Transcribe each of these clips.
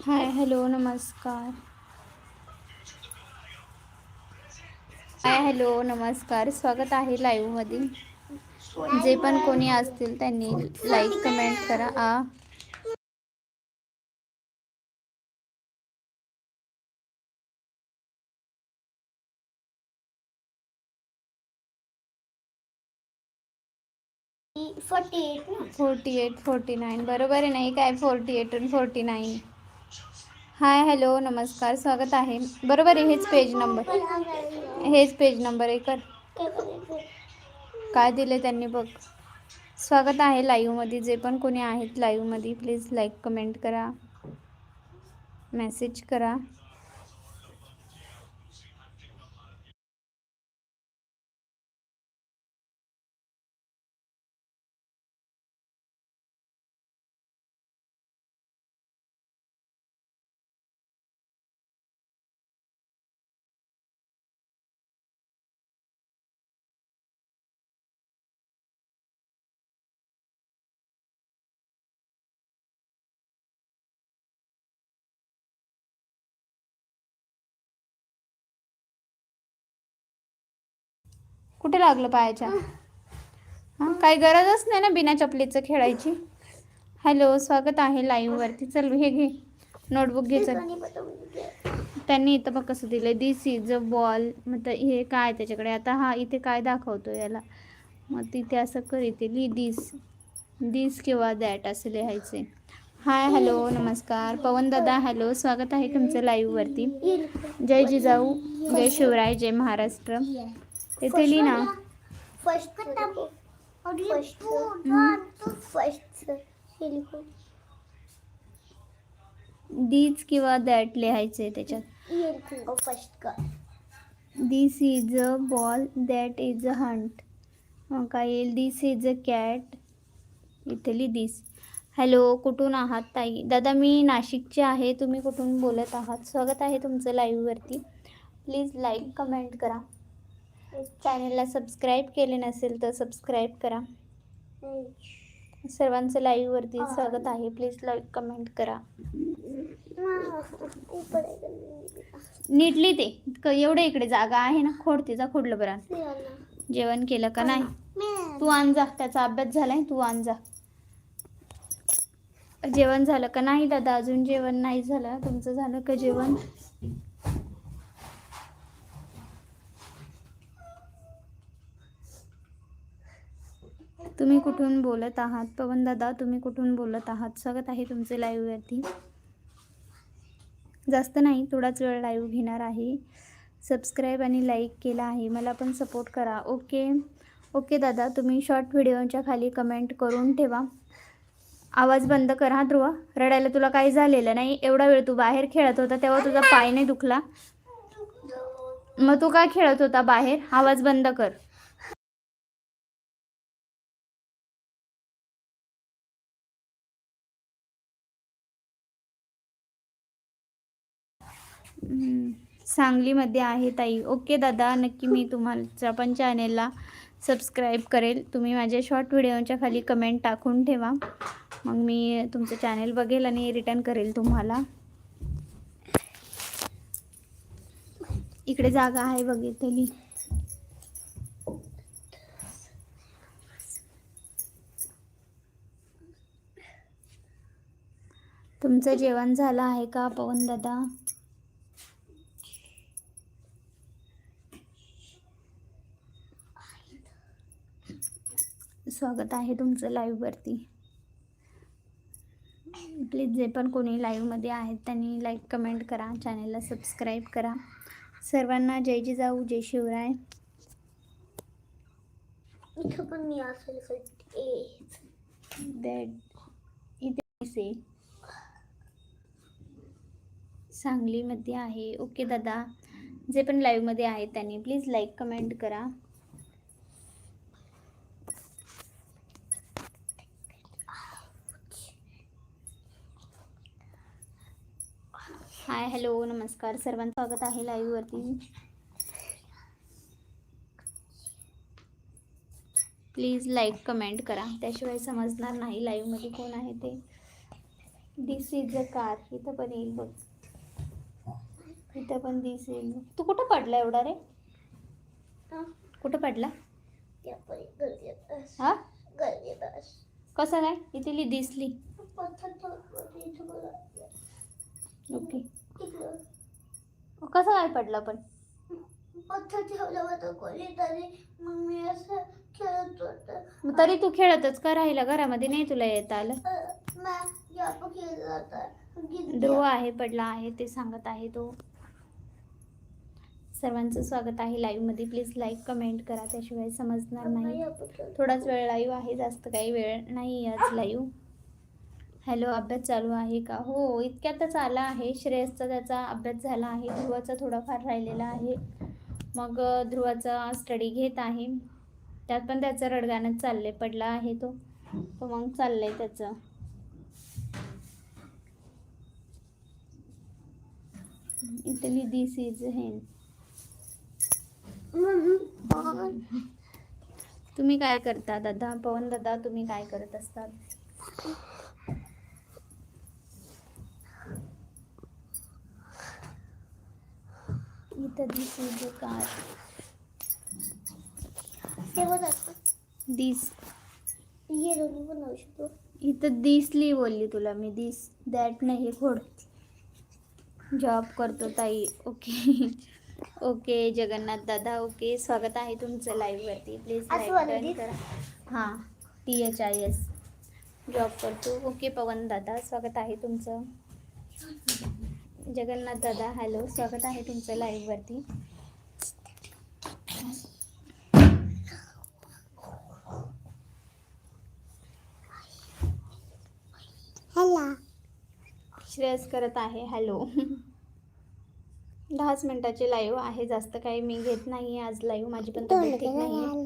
हाय hello नमस्कार। हाय hello नमस्कार। स्वागत आहे लाईव्हमध्ये जे पण कोणी असतील त्यांनी लाईक कमेंट करा. आ. Forty eight forty eight forty nine बरोबर आहे नाही काय forty eight forty nine hi hello नमस्कार स्वागत आहे. बरोबर आहे हेच पेज नंबर. हेच पेज नंबर आहे कर काय दिले त्यांनी बघ. स्वागत आहे लाईव्हमध्ये जे पण कोणी आहेत लाईव्हमध्ये प्लीज लाईक कमेंट करा. मेसेज करा. कुठे लागलं पायाच्या? हां काही गरजच नाही ना बिना चपलीचं खेळायची. हॅलो स्वागत आहे लाईव्हवरती चल हे घे. नोटबुक घे चल. त्यांनी इथं बघ कसं दिलं दिस इज अ बॉल मग तर हे काय त्याच्याकडे? आता हा इथे काय दाखवतो याला? मग तिथे असं कर इथे. ली दिस दिस किंवा दॅट असं लिहायचे. हाय हॅलो नमस्कार. पवन दादा हॅलो स्वागत आहे तुमचं लाईव्हवरती जय जिजाऊ. जय शिवराय जय महाराष्ट्र. इथे लिही ना. फर्स्ट फर्स्ट फर्स्ट दीज किंवा दॅट लिहायचे त्याच्यात. फर्स्ट कर. This is a ball that is a hunt मग काय येईल? दिस इज अ कॅट इथली दिस हॅलो कुठून आहात ताई? दादा मी नाशिकचे आहे. तुम्ही कुठून बोलत आहात? स्वागत आहे तुमचं लाईव्हवरती प्लीज लाईक कमेंट करा. चॅनलला सबस्क्राईब केले नसेल तर सबस्क्राईब करा. सर्वांचं लाईव्हवरती स्वागत आहे. प्लीज लाईक कमेंट करा. नीटली ते एवढे इकडे जागा आहे ना खोड तिचा खोडलं बरं. जेवण केलं का नाही? तू आण जा त्याचा अभ्यास झालाय तू आण जा. जेवण झालं का नाही दादा? अजून जेवण नाही झालं. तुमचं झालं का जेवण? तुम्ही कुठून बोलत आहात? पवन दादा तुम्ही कुठून बोलत आहात? स्वागत आहे तुमचे लाईव्हवरती जास्त नाही थोडाच वेळ लाईव्ह घेणार आहे. सबस्क्राईब आणि लाईक केला आहे. मला पण सपोर्ट करा. ओके ओके दादा तुम्ही शॉर्ट व्हिडिओच्या खाली कमेंट करून ठेवा. आवाज बंद कर हा ध्रुवा. रडायला तुला काही झालेलं नाही. एवढा वेळ तू बाहेर खेळत होता तेव्हा तुझा पाय नाही दुखला. मग तू काय खेळत होता बाहेर? आवाज बंद कर. सांगलीमध्ये आहे ताई. ओके दादा नक्की मी तुम्हाला पण चॅनेलला सबस्क्राईब करेल. तुम्ही माझ्या शॉर्ट व्हिडिओच्या खाली कमेंट टाकून ठेवा. मग मी तुमचं चॅनेल बघेल आणि रिटर्न करेल तुम्हाला. इकडे जागा आहे बघितली तुमचं जेवण झालं आहे का पवन दादा? स्वागत आहे तुमचं लाईव्हवरती प्लीज जे पण कोणी लाईव्हमध्ये आहेत त्यांनी लाईक कमेंट करा. चॅनलला सबस्क्राईब करा. सर्वांना जय जिजाऊ जय शिवराय. इथं पण मी इथे से सांगलीमध्ये आहे. ओके दादा. जे पण लाईव्हमध्ये आहेत त्यांनी प्लीज लाईक कमेंट करा. हाय हॅलो नमस्कार सर्वांचं स्वागत आहे लाईव्हवरती प्लीज लाईक कमेंट करा त्याशिवाय समजणार नाही लाईव्हमध्ये कोण आहे ते दिस इज अ कार इथं पण येईल बघ इथं पण दिस येईल. तू कुठं पडला एवढा रे. कुठं पडला. हा. कसं काय इथे दिसली. ओके. कसं काय पडला पण? पत्थर ठेवलं होतं कोणीतरी. मग मी असं खेळत होतं. मग तरी तू खेळतच का राहिला? घरामध्ये नाही तुला येत आलं? ध्रुव आहे पडला आहे ते सांगत आहे तो. सर्वांचं स्वागत आहे लाईव्हमध्ये. प्लीज लाईक कमेंट करा. त्याशिवाय समजणार नाही. थोडाच वेळ लाईव्ह आहे. जास्त काही वेळ नाही आज लाईव्ह हॅलो अभ्यास चालू आहे का? हो इतक्यातच आला आहे. श्रेयसचा त्याचा अभ्यास झाला आहे. ध्रुवाचा थोडाफार राहिलेला आहे. मग ध्रुवाचा स्टडी घेत आहे. त्यात पण त्याचं रडगाणंच चाललंय पडला आहे तो. तो मग चाललंय त्याचं. इटली दिस इज हेन तुम्ही काय करता दादा? पवन दादा तुम्ही काय करत असतात? इथं दिस. इज कार दिस ये दोन्ही बनवू शकतो इथं दिसली बोलली तुला मी दिस दॅट नाही हे खोड. जॉब करतो ताई ओके. ओके जगन्नाथ दादा ओके. स्वागत आहे तुमचं लाईव्हवरती प्लीज लाईक? करा. हां T H I S job करतो. ओके पवन दादा स्वागत आहे तुमचं. जगन्नाथ दादा हॅलो. स्वागत आहे तुमचं लाईव्हवरती हॅला श्रेयस करत आहे. हॅलो. दहाच मिनिटाची लाईव्ह आहे. जास्त काही मी घेत नाही आज लाईव्ह माझी पण तब्येत ठीक नाही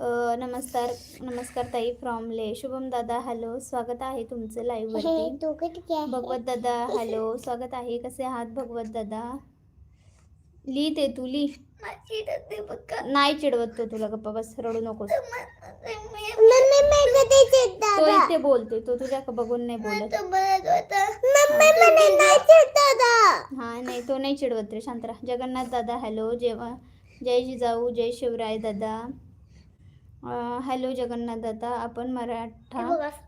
नमस्कार नमस्कार ताई फ्रॉम ले. शुभम दादा हॅलो स्वागत आहे तुमचं लाईव्ह वरती. दोघं किती आहे भगवत दादा हॅलो स्वागत आहे. कसे आहात भगवत दादा? ली ते तू ली. नाही चिडवत तो तुला गप्पा बस रडू द्यायचे तो इथे बोलतोय तो तुझ्या बघून नाही बोलत. हा नाही तो नाही चिडवत रे शांत राहा. जगन्नाथ दादा हॅलो जेव्हा जय जिजाऊ जय शिवराय दादा. हॅलो जगन्नाथ दादा आपण मराठा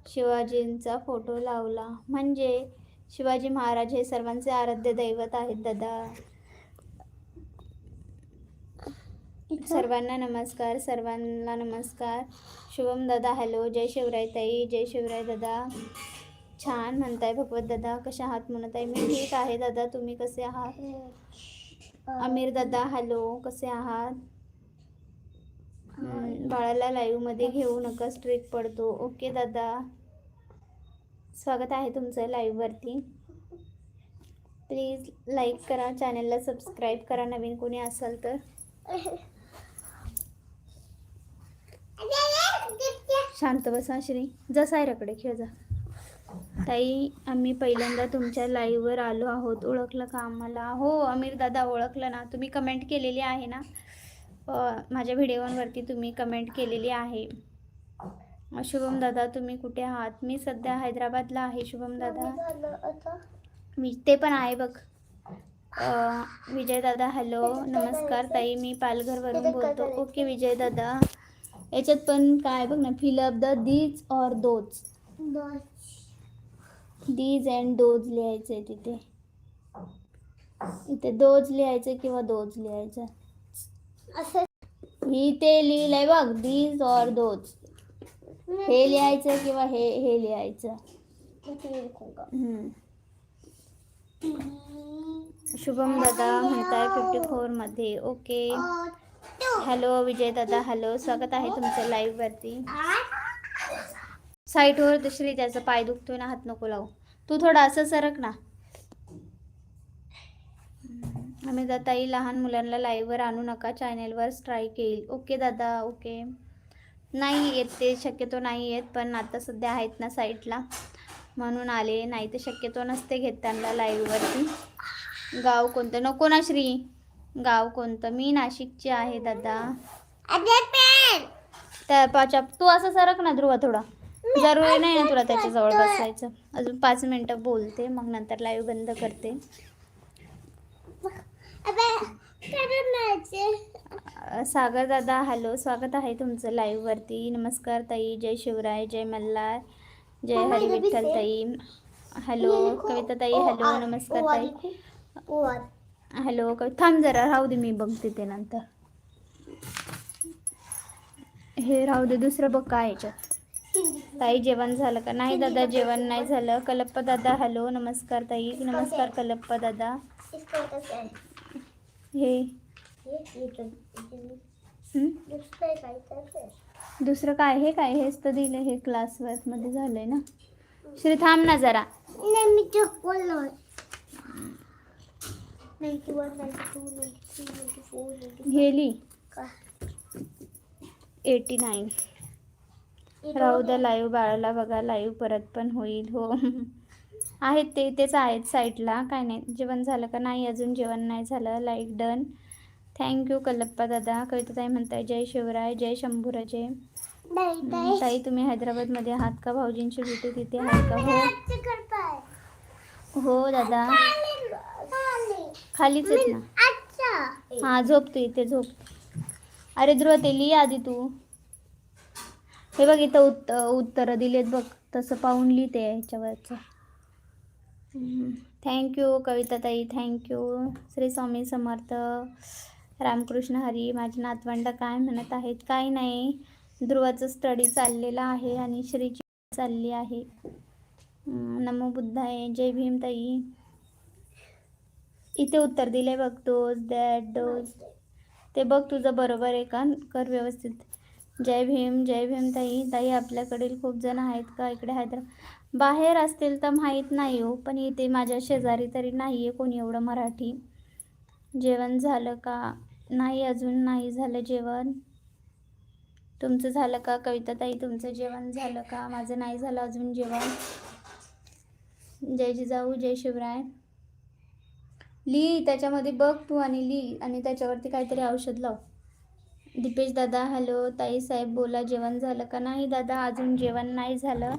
शिवाजींचा फोटो लावला. म्हणजे शिवाजी महाराज हे सर्वांचे आराध्य दैवत आहेत दादा. सर्वांना नमस्कार सर्वांना नमस्कार. शुभम दादा हॅलो. जय शिवराय ताई जय शिवराय दादा. छान म्हणताय भगवत दादा. कशा आहात म्हणत आहे? मी ठीक आहे दादा. तुम्ही कसे आहात? आमिर दादा हॅलो. कसे आहात? बाळाला लाईव्हमध्ये घेऊ नका स्ट्रिक पडतो. ओके दादा. स्वागत आहे तुमचं लाईव्हवरती. प्लीज लाईक करा चॅनलला सबस्क्राईब करा नवीन कोणी असाल तर. शांत बसा श्री. जा सायराकडे खेळ जा. ताई आम्ही पहिल्यांदा तुमच्या लाईव्हवर आलो आहोत. ओळखलं का आम्हाला? हो अमीर दादा ओळखलं ना. तुम्ही कमेंट केलेली आहे ना? माझ्या व्हिडिओवरती तुम्ही कमेंट केलेली आहे. शुभम दादा तुम्ही कुठे आहात? मी सध्या हैदराबादला आहे शुभम दादा. मी ते पण आहे बघ. विजय दादा हॅलो नमस्कार. ताई मी पालघरवरून बोलतो. ओके विजय दादा. याच्यात पण काय बघ ना फिल अप द दीज और दोज दीज अँड दोज लिहायचं आहे तिथे. इथे दोज लिहायचं किंवा दोज लिहायचं असं. ते लिहिलंय बघ दीज और दोज हे लिहायचं किंवा हे हे लिहायचं. शुभम दादा म्हणताय फिफ्टी फोरमध्ये. ओके हॅलो विजय दादा. हॅलो स्वागत आहे तुमचं लाईव्ह वरती. साईटवर दुसरी त्याचा पाय दुखतोय ना हात नको लावू. तू थोडा असं सरक ना. आम्ही ताई लहान मुलांना लाईव्हवर आणू नका चॅनेलवर स्ट्राईक येईल. ओके दादा ओके नाही येत ते शक्यतो नाही येत पण आता सध्या आहेत ना साईटला म्हणून आले नाही तर शक्यतो नसते घेत त्यांना लाईव्हवरती गाव कोणतं? नको ना श्री. गाव कोणतं? मी नाशिकची आहे दादा. त्या पाच्या तू असं सरक ना ध्रुवा थोडा. जरुरी नाही ना तुला त्याच्याजवळ बसायचं. अजून पाच मिनटं बोलते मग नंतर लाईव्ह बंद करते अबे काय म्हणायचे अ, सागर दादा हॅलो स्वागत आहे तुमचं लाईव्ह वरती. नमस्कार ताई जय शिवराय जय मल्हार जय मम्मा, हरी विठ्ठल. ताई. हॅलो कविता ताई हॅलो नमस्कार ताई. हॅलो कवि थांब जरा राहू दे मी बघते ते नंतर. हे राहू दे दुसरं बघ काय याच्यात. ताई जेवण झालं का? नाही दादा जेवण नाही झालं. कलप्पा दादा हॅलो नमस्कार ताई. नमस्कार कलप्पा दादा है? दूसरे काय? हे काय? हेच तर दिलं हे क्लासमध्ये झालंय ना. श्री थांब ना जरा. नहीं मी जो बोललो ninety one ninety two ninety three ninety four ninety ली का? एटी नाईन राहू द्या लाईव्ह बाळाला बघा लाईव्ह परत पण होईल हो. आहेत ते तेच आहेत साईडला. काय नाही जेवण झालं का नाही अजून जेवण नाही झालं. लाईक डन थँक्यू कल्लप्पा दादा. कविताताई म्हणताय जय शिवराय जय शंभूराजे. नाही हम्म, ताई तुम्ही हैदराबादमध्ये आहात का? भाऊजींची ड्युटी तिथे आहे का? हो. हो दादा. खालीच आहेत ना? हां झोप तू इथे झोप. अरे ध्रुव ते लिही आधी तू. हे बघ इथं उत्त उत्तरं दिलेत बघ. तसं पाहून लिहिते ह्याच्यावरचं थँक्यू कविताताई थँक्यू. श्री स्वामी समर्थ रामकृष्ण हरी माझे नातवंड काय म्हणत आहेत? काय नाही. ध्रुवाचं स्टडी चाललेलं आहे आणि श्रीची चालली आहे. नमो बुद्धाय. जय भीम ताई. इथे उत्तर दिले बघ डोज दॅट डोज ते बघ तुझं बरोबर आहे का? कर व्यवस्थित. जय भीम जय भीम ताई. ताई आपल्याकडील खूप जण आहेत का? इकडे हैदराबाद बाहेर असतील तर माहीत नाही हो पण इथे माझ्या शेजारी तरी नाही आहे कोणी एवढं मराठी. जेवण झालं का? नाही अजून नाही झालं जेवण. तुमचं झालं का कविताताई? तुमचं जेवण झालं का? माझं नाही झालं अजून जेवण. जय जिजाऊ जय शिवराय. लिही त्याच्यामध्ये बघ तू आणि लिही आणि त्याच्यावरती काहीतरी औषध लाव. दीपेश दादा हॅलो ताई साहेब बोला जेवण झालं का? नाही दादा अजून जेवण नाही झालं.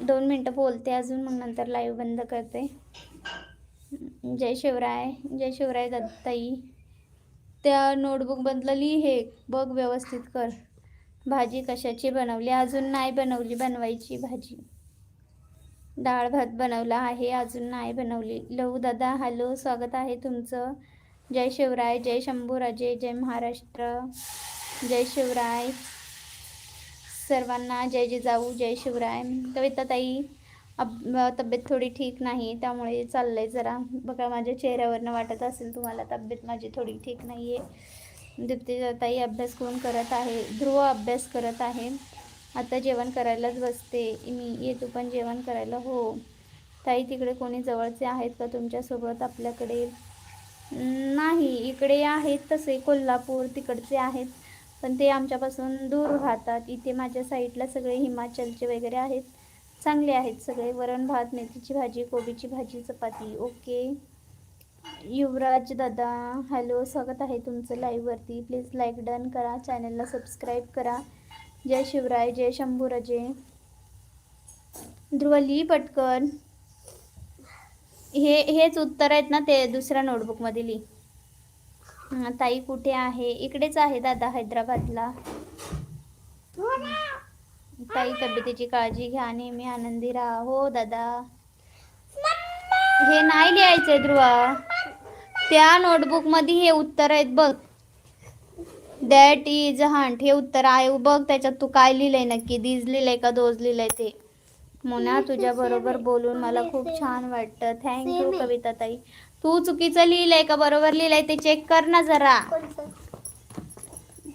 दोन मिनटं बोलते अजून मग नंतर लाईव्ह बंद करते. जय शिवराय जय शिवराय दत्ताई. ताई त्या नोटबुक बदलली हे बघ व्यवस्थित कर. भाजी कशाची बनवली? अजून नाही बनवली बनवायची भाजी. डाळ भात बनवला आहे अजून नाही बनवली. लहू दादा हॅलो स्वागत आहे तुमचं. जय शिवराय जय शंभूराजे जय महाराष्ट्र. जय शिवराय. सर्वांना जय जिजाऊ जय शिवराय. कविता ताई अब तब्येत थोडी ठीक नाही त्यामुळे चाललं आहे जरा. बघा माझ्या चेहऱ्यावरनं वाटत असेल तुम्हाला तब्येत माझी थोडी ठीक नाही आहे दीप्तीताई अभ्यास करून करत आहे? ध्रुव अभ्यास करत आहे. आता जेवण करायलाच बसते. मी येतो पण जेवण करायला हो. ताई तिकडे कोणी जवळचे आहेत का तुमच्यासोबत? आपल्याकडे नाही इकडे आहेत तसे. कोल्हापूर तिकडचे आहेत. पण ते आमच्यापासून दूर राहतात. इथे माझ्या साईडला सगळे हिमाचलचे वगैरे आहेत. चांगले आहेत सगळे. वरण भात मेथीची भाजी कोबीची भाजी चपाती. ओके. युवराज दादा हॅलो. स्वागत आहे तुमचं लाईव्हवरती प्लीज लाईक डन करा. चॅनलला सबस्क्राईब करा. जय शिवराय जय शंभूराजे. ध्रुवली पटकन. हे हेच उत्तर आहेत ना ते दुसऱ्या नोटबुकमध्ये लिही ताई कुठे आहे? इकडेच आहे दादा हैदराबादला. ताई तब्येतीची काळजी घ्या नेहमी आनंदी राहा. हो दादा. हे नाही लिहायचंय ध्रुवा. त्या नोटबुकमध्ये हे उत्तर आहेत बघ. दॅट इज हंट हे उत्तर आहे. बघ त्याच्यात तू काय लिहिलंय नक्की. दीज लिहिलंय का दोज लिहिलंय ते. मोना तुझ्या बरोबर बोलून मला खूप छान वाटतं. थँक्यू कविता ताई. तू चुकीचं लिहिलंय का? बरोबर लिहिलंय ते चेक कर ना जरा.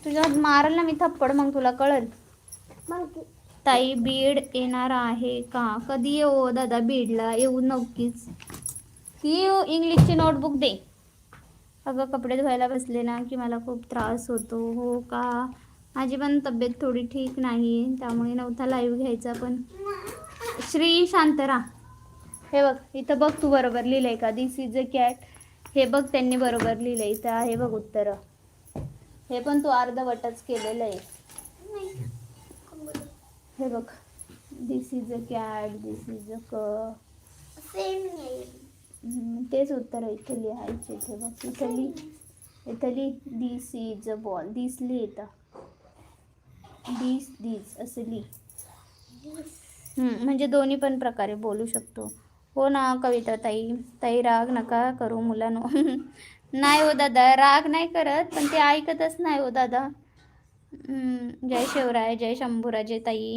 तुझ्या मारल ना मी थप्पड मग तुला कळल. ताई बीड येणार आहे का? कधी येऊ दादा बीडला येऊ नक्कीच. ती इंग्लिशची नोटबुक दे. अगं कपडे धुवायला बसले ना की मला खूप त्रास होतो. हो का? माझी पण तब्येत थोडी ठीक नाही त्यामुळे नव्हता लाईव्ह घ्यायचा पण श्री शांतरा हे बघ इथं बघ तू बरोबर लिहिलंय का? दिस इज अ कॅट हे बघ त्यांनी बरोबर लिहिलंय. इथं आहे बघ उत्तर. हे पण तू अर्धवटच केलेलं आहे. हे बघ. This is a cat this is a क सेम नाही हम्म, तेच उत्तर इथे लिहायचे इथे बघ. इथं लिह इथं लिह दिस इज अ बॉल दिस लिह इथं. दिस दिस असं लिह म्हणजे दोन्ही पण प्रकारे बोलू शकतो. हो ना कविता ताई. ताई राग नका करू मुलांनो. नाही हो दादा राग नाही करत पण ते ऐकतच नाही हो दादा. जय शिवराय जय शंभूराजे ताई.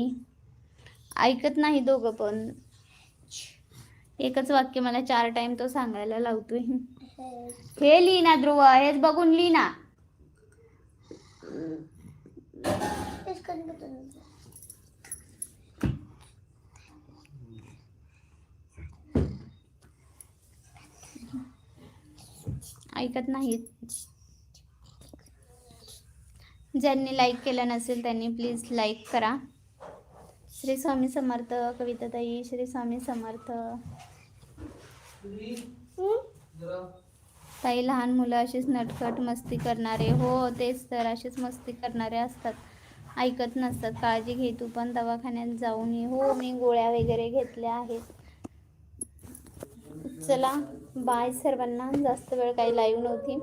ऐकत नाही दोघं पण. एकच वाक्य मला चार टाइम तो सांगायला लावतोय. हे लिही ना ध्रुव हेच बघून लिही ना तेच करून घेतो मी. ऐकत नाहीत. ज्यांनी लाईक केलं नसेल त्यांनी प्लीज लाईक करा. श्री स्वामी समर्थ कविताताई श्री स्वामी समर्थ. ताई लहान मुलं अशीच नटखट मस्ती करणारे. हो तेच तर अशीच मस्ती करणारे असतात. ऐकत नसतात. काळजी घे तू पण दवाखान्यात जाऊन ये हो मी गोळ्या वगैरे घेतल्या आहेत. चला. बाय सर्वांना जास्त वेळ काही लाईव्ह नव्हती.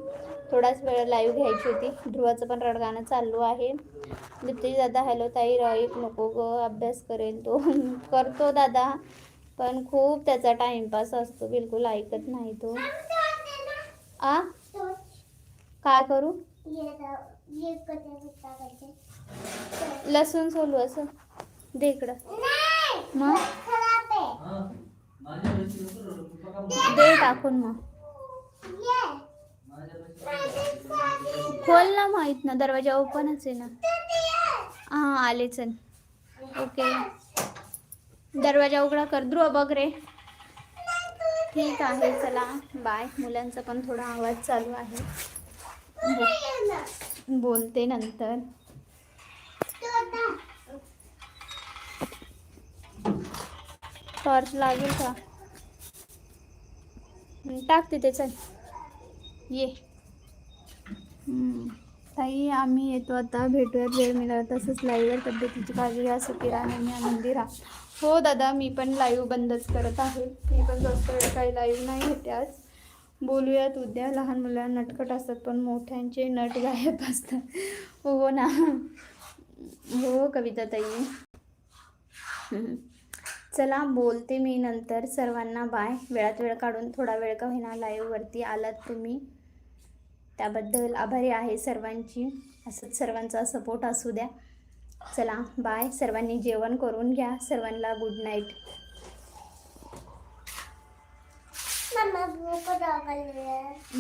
थोडाच वेळ लाईव्ह घ्यायची होती. ध्रुवाचं पण रडगाणं चालू आहे. दीप्ती दादा हॅलो ताई राईट नको ग अभ्यास करेल तो. करतो दादा पण खूप त्याचा टाइमपास असतो. बिलकुल ऐकत नाही तो. आ? काय करू? लसूण सोलू असं. दे इकडं. नाही मग? खराब आहे. दे टाकून मग. खोल ना माहीत ना दरवाजा ओपनच आहे ना. हां आले चल. ओके. दरवाजा उघडा कर. ध्रुव बघ रे. ठीक आहे चला. बाय. मुलांचा पण थोडा आवाज चालू आहे. बोलते नंतर. टॉर्च लागेल का? टाक तिथे चल. ये. ताई आम्ही येतो आता. भेटूयात वेळ मिळाला तसंच लाईव्हवर तब्येतीची काळजी घ्या सुकिरा नेहमी मंदिरा हो दादा मी पण लाईव्ह बंदच करत आहे. मी पण जास्त वेळ काही लाईव्ह नाही घेते आज. बोलूयात उद्या. लहान मुलं नटकट असतात पण मोठ्यांचे नट गायब असतात. हो ना? हो कविता ताई. चला बोलते मी नंतर. सर्वांना बाय. वेळात वेळ काढून थोडा वेळ का होईना लाईव्हवरती आलात तुम्ही. त्याबद्दल आभारी आहे सर्वांची. असंच सर्वांचा सपोर्ट असू द्या. चला बाय. सर्वांनी जेवण करून घ्या. सर्वांना गुड नाईट मम्मा भूक लागली